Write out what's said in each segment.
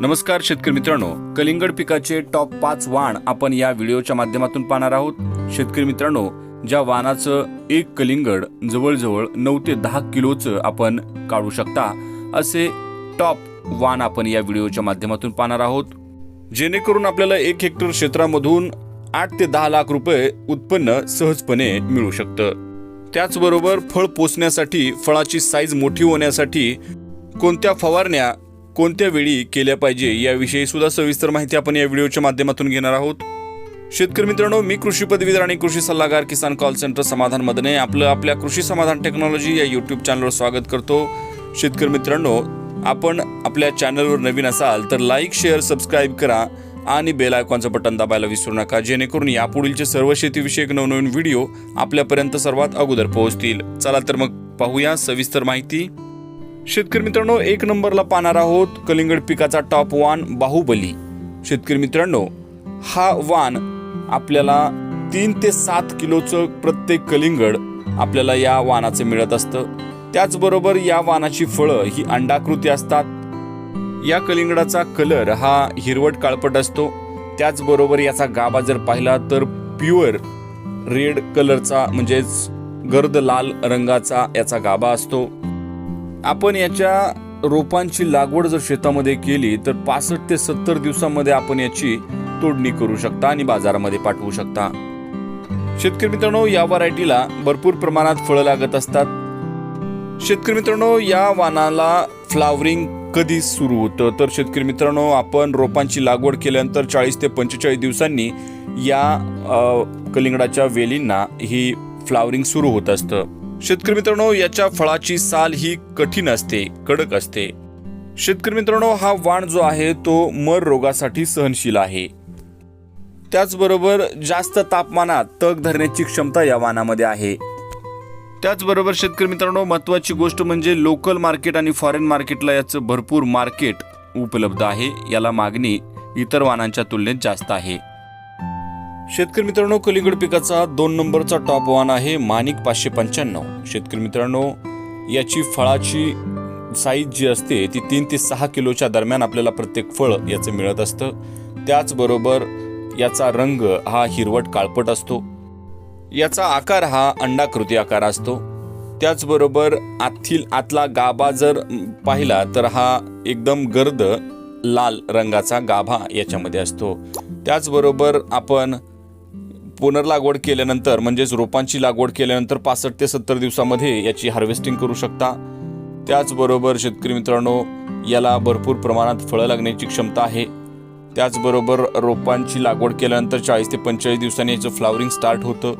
नमस्कार शेतकरी मित्रांनो. कलिंगड पिकाचे टॉप पाच वाण आपण या व्हिडिओच्या माध्यमातून पाहणार आहोत. शेतकरी मित्रांनो ज्या वाणाचं एक कलिंगड जवळजवळ नऊ ते दहा किलोचं आपण काढू शकता असे टॉप वाण आपण या व्हिडिओच्या माध्यमातून पाहणार आहोत. जेणेकरून आपल्याला एक हेक्टर क्षेत्रामधून आठ ते दहा लाख रुपये उत्पन्न सहजपणे मिळू शकतं. त्याचबरोबर फळ पोचण्यासाठी फळाची साईज मोठी होण्यासाठी कोणत्या फवारण्या कोणत्या वेळी केल्या पाहिजे याविषयी सुद्धा सविस्तर माहिती आपण या व्हिडिओच्या माध्यमातून घेणार आहोत. शेतकरी मित्रांनो मी कृषी पदवीधर आणि कृषी सल्लागार किसान कॉल सेंटर समाधान मदने आपलं आपल्या कृषी समाधान टेक्नॉलॉजी या यूट्यूब चॅनलवर स्वागत करतो. शेतकरी मित्रांनो आपण आपल्या चॅनलवर नवीन असाल तर लाईक शेअर सबस्क्राईब करा आणि बेल आयकॉनचं बटन दाबायला विसरू नका जेणेकरून यापुढीलचे सर्व शेतीविषयक नवनवीन व्हिडिओ आपल्यापर्यंत सर्वात अगोदर पोहोचतील. चला तर मग पाहूया सविस्तर माहिती. शेतकरी मित्रांनो एक नंबरला पाहणार आहोत कलिंगड पिकाचा टॉप वान बाहुबली. शेतकरी मित्रांनो हा वान आपल्याला तीन ते सात किलोचं प्रत्येक कलिंगड आपल्याला या वानाचं मिळत असतं. त्याचबरोबर या वानाची फळं ही अंडाकृती असतात. या कलिंगडाचा कलर हा हिरवट काळपट असतो. त्याचबरोबर याचा गाभा जर पाहिला तर प्युअर रेड कलरचा म्हणजेच गर्द लाल रंगाचा याचा गाभा असतो. आपण याच्या रोपांची लागवड जर शेतामध्ये केली तर पासष्ट ते सत्तर दिवसामध्ये आपण याची तोडणी करू शकता आणि बाजारामध्ये पाठवू शकता. शेतकरी मित्रांनो या व्हरायटीला भरपूर प्रमाणात फळं लागत असतात. शेतकरी मित्रांनो या वानाला फ्लावरिंग कधी सुरू होतं? तर शेतकरी मित्रांनो आपण रोपांची लागवड केल्यानंतर चाळीस ते पंचेचाळीस दिवसांनी या कलिंगडाच्या वेलींना ही फ्लावरिंग सुरू होत असतं. शेतकरी मित्रांनो याच्या फळाची साल ही कठीण असते कडक असते. शेतकरी मित्रांनो हा वाण जो आहे तो मर रोगासाठी सहनशील आहे. त्याचबरोबर जास्त तापमानात तग धरण्याची क्षमता या वाणामध्ये आहे. त्याचबरोबर शेतकरी मित्रांनो महत्वाची गोष्ट म्हणजे लोकल मार्केट आणि फॉरेन मार्केटला याचं भरपूर मार्केट उपलब्ध आहे. याला मागणी इतर वाणांच्या तुलनेत जास्त आहे. शेतकरी मित्रांनो कलिंगड पिकाचा दोन नंबरचा टॉप वन आहे माणिक पाचशे पंच्याण्णव. शेतकरी मित्रांनो याची फळाची साईज जी असते ती तीन ते सहा किलोच्या दरम्यान आपल्याला प्रत्येक फळ याचं मिळत असतं. त्याचबरोबर याचा रंग हा हिरवट काळपट असतो. याचा आकार हा अंडाकृती आकार असतो. त्याचबरोबर आतील आतला गाभा जर पाहिला तर हा एकदम गर्द लाल रंगाचा गाभा याच्यामध्ये असतो. त्याचबरोबर आपण पुनर्लागवड केल्यानंतर म्हणजेच रोपांची लागवड केल्यानंतर पासष्ट ते सत्तर दिवसामध्ये याची हार्वेस्टिंग करू शकता. त्याचबरोबर शेतकरी मित्रांनो याला भरपूर प्रमाणात फळं लागण्याची क्षमता आहे. त्याचबरोबर रोपांची लागवड केल्यानंतर चाळीस ते पंचेचाळीस दिवसांनी याचं फ्लावरिंग स्टार्ट होतं.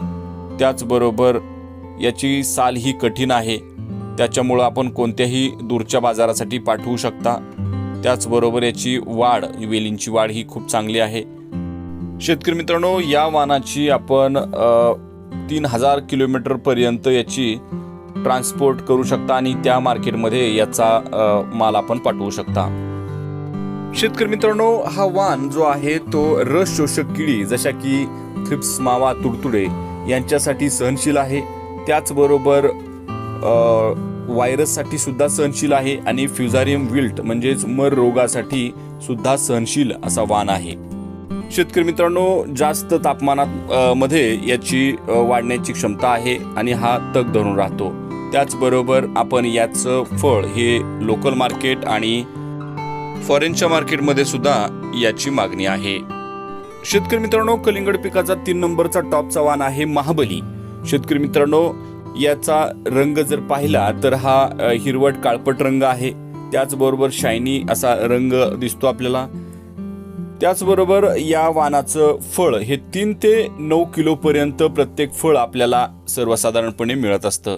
त्याचबरोबर याची साल ही कठीण आहे. त्याच्यामुळं आपण कोणत्याही दूरच्या बाजारासाठी पाठवू शकता. त्याचबरोबर याची वाढ वेलींची वाढ ही खूप चांगली आहे. शेतकरी मित्रांनो या वाहनाची आपण तीन हजार किलोमीटर पर्यंत याची ट्रान्सपोर्ट करू शकता आणि त्या मार्केटमध्ये याचा माल आपण पाठवू शकता. शेतकरी मित्रांनो हा वाण जो आहे तो रस शोषक किडी जशा की थ्रिप्स मावा तुडतुडे यांच्यासाठी सहनशील आहे. त्याचबरोबर व्हायरससाठी सुद्धा सहनशील आहे आणि फ्युझारियम विल्ट म्हणजेच मर रोगासाठी सुद्धा सहनशील असा वाण आहे. शेतकरी मित्रांनो जास्त तापमानात मध्ये याची वाढण्याची क्षमता आहे आणि हा तग धरून राहतो. त्याचबरोबर आपण याचं फळ हे लोकल मार्केट आणि फॉरेनच्या मार्केटमध्ये सुद्धा याची मागणी आहे. शेतकरी मित्रांनो कलिंगड पिकाचा तीन नंबरचा टॉपचा वाण आहे महाबली. शेतकरी मित्रांनो याचा रंग जर पाहिला तर हा हिरवट काळपट रंग आहे. त्याचबरोबर शायनी असा रंग दिसतो आपल्याला. त्याचबरोबर या वाणाचं फळ हे तीन ते नऊ किलोपर्यंत प्रत्येक फळ आपल्याला सर्वसाधारणपणे मिळत असतं.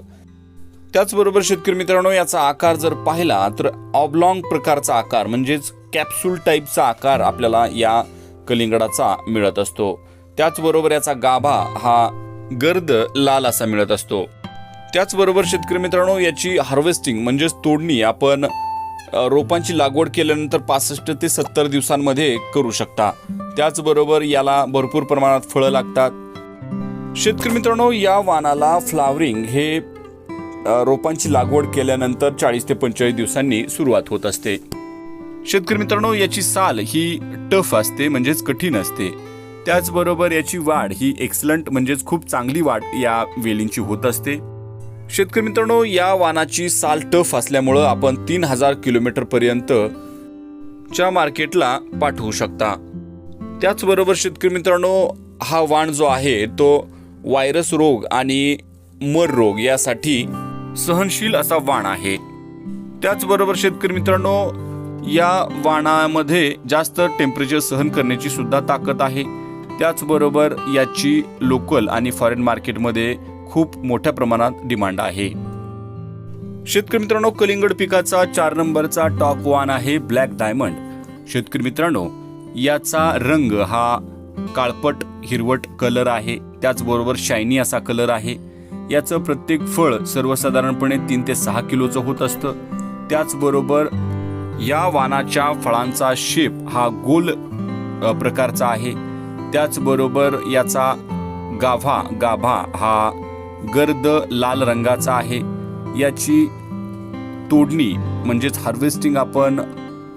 त्याचबरोबर शेतकरी मित्रांनो याचा आकार जर पाहिला तर ऑबलॉंग प्रकारचा आकार म्हणजेच कॅप्सूल टाईपचा आकार आपल्याला या कलिंगडाचा मिळत असतो. त्याचबरोबर याचा गाभा हा गर्द लाल असा मिळत असतो. त्याचबरोबर शेतकरी मित्रांनो याची हार्वेस्टिंग म्हणजेच तोडणी आपण रोपांची लागवड केल्यानंतर पासष्ट ते सत्तर दिवसांमध्ये करू शकता. त्याचबरोबर याला भरपूर प्रमाणात फळं लागतात. शेतकरी मित्रांनो या वाणाला फ्लावरिंग हे रोपांची लागवड केल्यानंतर चाळीस ते पंचेचाळीस दिवसांनी सुरुवात होत असते. शेतकरी मित्रांनो याची साल ही टफ असते म्हणजेच कठीण असते. त्याचबरोबर याची वाढ ही एक्सलंट म्हणजेच खूप चांगली वाढ या वेलींची होत असते. शेतकरी मित्रांनो या वाहनाची साल टफ असल्यामुळं आपण तीन हजार किलोमीटर पर्यंत च्या मार्केटला पाठवू शकता. त्याचबरोबर शेतकरी मित्रांनो हा वाण जो आहे तो व्हायरस रोग आणि मर रोग यासाठी सहनशील असा वाण आहे. त्याचबरोबर शेतकरी मित्रांनो या वाणामध्ये जास्त टेम्परेचर सहन करण्याची सुद्धा ताकद आहे. त्याचबरोबर याची लोकल आणि फॉरेन मार्केटमध्ये खूप मोठ्या प्रमाणात डिमांड आहे. शेतकरी मित्रांनो कलिंगड पिकाचा चार नंबरचा टॉप वान आहे ब्लॅक डायमंड. शेतकरी मित्रांनो याचा रंग हा काळपट हिरवट कलर आहे त्याचबरोबर शायनी असा कलर आहे. याचं प्रत्येक फळ सर्वसाधारणपणे तीन ते सहा किलोचं होत असतं. त्याचबरोबर या वानाच्या फळांचा शेप हा गोल प्रकारचा आहे. त्याचबरोबर याचा गाभा गाभा हा गर्द लाल रंगाचा आहे. याची तोडणी म्हणजेच हार्वेस्टिंग आपण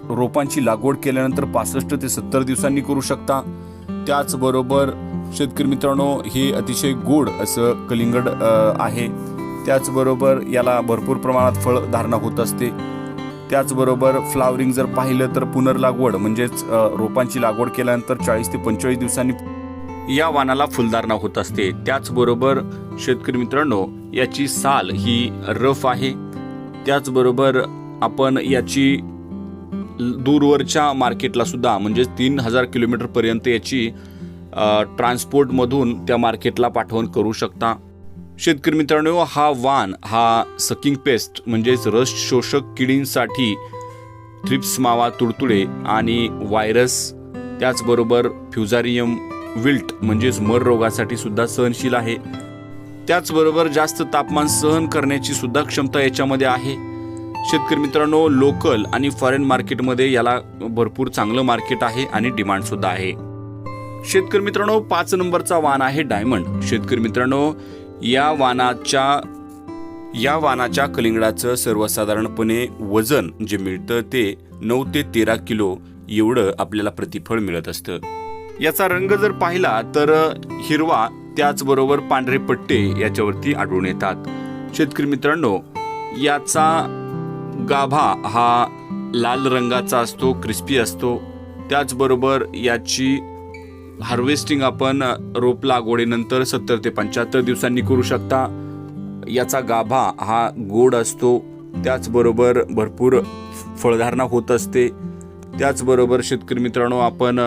रोपांची लागवड केल्यानंतर पासष्ट ते सत्तर दिवसांनी करू शकता. त्याचबरोबर शेतकरी मित्रांनो हे अतिशय गोड असं कलिंगड आहे. त्याचबरोबर याला भरपूर प्रमाणात फळधारणा होत असते. त्याचबरोबर फ्लावरिंग जर पाहिलं तर पुनर्लागवड म्हणजेच रोपांची लागवड केल्यानंतर चाळीस ते पंचेचाळीस दिवसांनी या वानाला फुलधारणा होत असते. त्याचबरोबर शेतकरी मित्रांनो याची साल ही रफ आहे. त्याचबरोबर आपण याची दूरवरच्या मार्केटला सुद्धा म्हणजे तीन हजार किलोमीटर पर्यंत याची ट्रान्सपोर्टमधून त्या मार्केटला पाठवण करू शकता. शेतकरी मित्रांनो हा वान हा सकिंग पेस्ट म्हणजेच रस शोषक किडींसाठी थ्रिप्स मावा तुडतुडे आणि व्हायरस त्याचबरोबर फ्युझारियम विल्ट म्हणजेच मर रोगासाठी सुद्धा सहनशील आहे. त्याचबरोबर जास्त तापमान सहन करण्याची सुद्धा क्षमता याच्यामध्ये आहे. शेतकरी मित्रांनो लोकल आणि फॉरेन मार्केटमध्ये याला भरपूर चांगलं मार्केट आहे आणि डिमांड सुद्धा आहे. शेतकरी मित्रांनो पाच नंबरचा वाण आहे डायमंड शेतकरी मित्रांनो या वानाच्या या वाणाच्या कलिंगडाचं सर्वसाधारणपणे वजन जे मिळतं ते नऊ ते तेरा किलो एवढं आपल्याला प्रतिफळ मिळत असतं. याचा रंग जर पाहिला तर हिरवा त्याचबरोबर पांढरे पट्टे याच्यावरती आढळून येतात. शेतकरी मित्रांनो याचा गाभा हा लाल रंगाचा असतो क्रिस्पी असतो. त्याचबरोबर याची हार्वेस्टिंग आपण रोप लागवडीनंतर सत्तर ते पंच्याहत्तर दिवसांनी करू शकता. याचा गाभा हा गोड असतो त्याचबरोबर भरपूर फळधारणा होत असते. त्याचबरोबर शेतकरी मित्रांनो आपण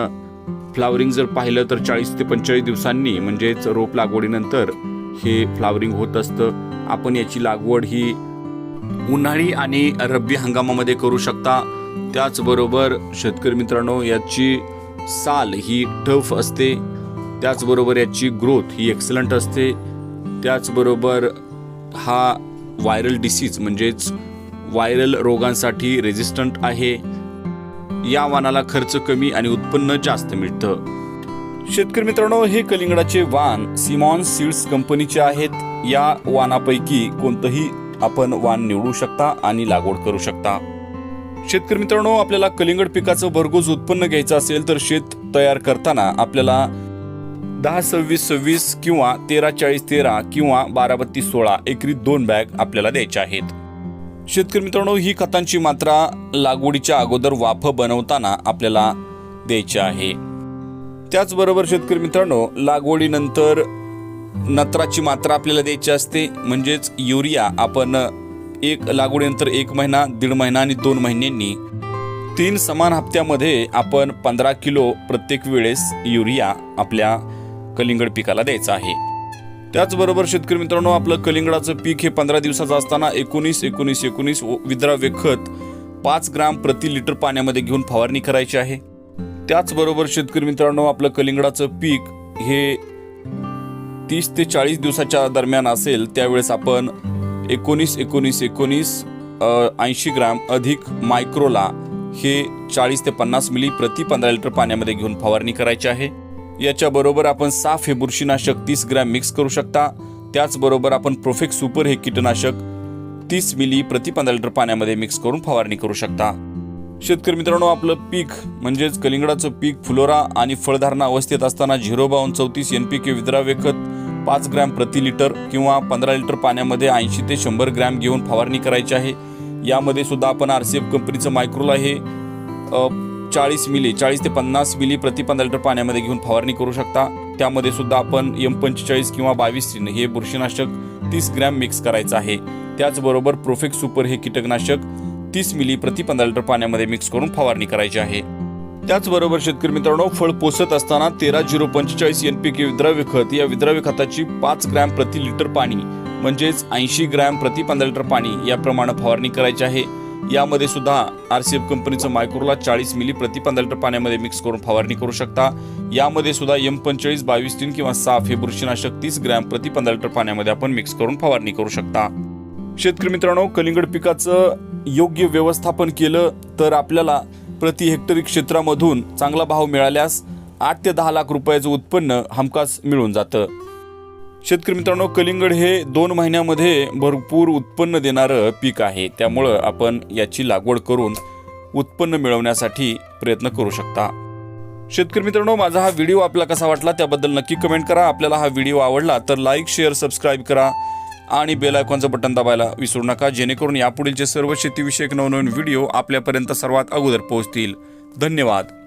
फ्लावरिंग जर पाहिलं तर चाळीस ते पंचेचाळीस दिवसांनी म्हणजेच रोप लागवडीनंतर हे फ्लावरिंग होत असतं. आपण याची लागवड ही उन्हाळी आणि रब्बी हंगामामध्ये करू शकता. त्याचबरोबर शेतकरी मित्रांनो याची साल ही टफ असते. त्याचबरोबर याची ग्रोथ ही एक्सलंट असते. त्याचबरोबर हा व्हायरल डिसीज म्हणजेच व्हायरल रोगांसाठी रेझिस्टंट आहे. या वानाला खर्च कमी आणि उत्पन्न जास्त मिळतं. शेतकरी मित्रांनो हे कलिंगडाचे वाण सिमॉन सीड्स कंपनीचे आहेत. या वानापैकी कोणतंही आपण वाण निवडू शकता आणि लागवड करू शकता. शेतकरी मित्रांनो आपल्याला कलिंगड पिकाचं भरघोस उत्पन्न घ्यायचं असेल तर शेत तयार करताना आपल्याला दहा सव्वीस सव्वीस किंवा तेरा चाळीस तेरा किंवा बारा बत्तीस सोळा एकरी दोन बॅग आपल्याला द्यायच्या आहेत. शेतकरी मित्रांनो ही खतांची मात्रा लागवडीच्या अगोदर वाफ बनवताना आपल्याला द्यायची आहे. त्याचबरोबर शेतकरी मित्रांनो लागवडीनंतर नत्राची मात्रा आपल्याला द्यायची असते. म्हणजेच युरिया आपण एक लागवडीनंतर एक महिना दीड महिना आणि दोन महिन्यांनी तीन समान हप्त्यामध्ये आपण पंधरा किलो प्रत्येक वेळेस युरिया आपल्या कलिंगड पिकाला द्यायचा आहे. त्याचबरोबर शेतकरी मित्रांनो आपलं कलिंगडाचं पीक हे पंधरा दिवसाचं असताना एकोणीस एकोणीस एकोणीस विद्राव्य खत पाच ग्राम प्रति लिटर पाण्यामध्ये घेऊन फवारणी करायची आहे. त्याचबरोबर शेतकरी मित्रांनो आपलं कलिंगडाचं पीक हे तीस ते चाळीस दिवसाच्या दरम्यान असेल त्यावेळेस आपण एकोणीस एकोणीस एकोणीस ऐंशी ग्राम अधिक मायक्रोला हे चाळीस ते पन्नास मिली प्रति पंधरा लिटर पाण्यामध्ये घेऊन फवारणी करायची आहे. याच्याबरोबर आपण साफ हे बुरशीनाशक तीस ग्रॅम मिक्स करू शकता. त्याचबरोबर आपण प्रोफेक्ट सुपर हे कीटनाशक तीस मिली प्रति पंधरा लिटर पाण्यामध्ये मिक्स करून फवारणी करू शकता. शेतकरी मित्रांनो आपलं पीक म्हणजेच कलिंगडाचं पीक फुलोरा आणि फळधारणा अवस्थेत असताना झिरो बावन्न चौतीस एन पी के विद्राव्य खत पाच ग्रॅम प्रति लिटर किंवा पंधरा लिटर पाण्यामध्ये ऐंशी ते शंभर ग्रॅम घेऊन फवारणी करायची आहे. यामध्ये सुद्धा आपण आर सी एफ कंपनीचं मायक्रोला हे चाळीस मिली चाळीस ते पन्नास मिली प्रति पंधरा लिटर पाण्यामध्ये घेऊन फवारणी करू शकता. त्यामध्ये सुद्धा आपण एम पंचेचाळीस किंवा बावीस तीन हे बुरशीनाशक तीस ग्रॅम मिक्स करायचं आहे. त्याचबरोबर प्रोफेक्ट सुपर हे कीटकनाशक तीस मिली प्रति पंधरा लिटर पाण्यामध्ये मिक्स करून फवारणी करायची आहे. त्याचबरोबर शेतकरी मित्रांनो फळ पोसत असताना तेरा झिरो पंचेचाळीस एन पी के विद्राव्य खत या विद्राव्य खताची पाच ग्रॅम प्रति लिटर पाणी म्हणजेच ऐंशी ग्रॅम प्रति पंधरा लिटर पाणी याप्रमाणे फवारणी करायची आहे. यामध्ये सुद्धा आर सी एफ कंपनीचं मायक्रोला चाळीस मिली प्रति लिटर पाण्यामध्ये मिक्स करून फवारणी करू शकता. यामध्ये सुद्धा एम पंचेचाळीस बावीस तीन किंवा साफ हे बुरशीनाशक तीस ग्रॅम प्रति लिटर पाण्यामध्ये आपण मिक्स करून फवारणी करू शकता. शेतकरी मित्रांनो कलिंगड पिकाचं योग्य व्यवस्थापन केलं तर आपल्याला प्रति हेक्टरी क्षेत्रामधून चांगला भाव मिळाल्यास आठ ते दहा लाख रुपयाचं उत्पन्न हमखास मिळून जातं. शेतकरी मित्रांनो कलिंगड हे दोन महिन्यामध्ये भरपूर उत्पन्न देणारं पीक आहे. त्यामुळं आपण याची लागवड करून उत्पन्न मिळवण्यासाठी प्रयत्न करू शकता. शेतकरी मित्रांनो माझा हा व्हिडिओ आपल्याला कसा वाटला त्याबद्दल नक्की कमेंट करा. आपल्याला हा व्हिडिओ आवडला तर लाईक शेअर सबस्क्राईब करा आणि बेल आयकॉनचं बटन दाबायला विसरू नका. जेणेकरून यापुढीलचे सर्व शेतीविषयक नवनवीन व्हिडिओ आपल्यापर्यंत सर्वात अगोदर पोहोचतील. धन्यवाद.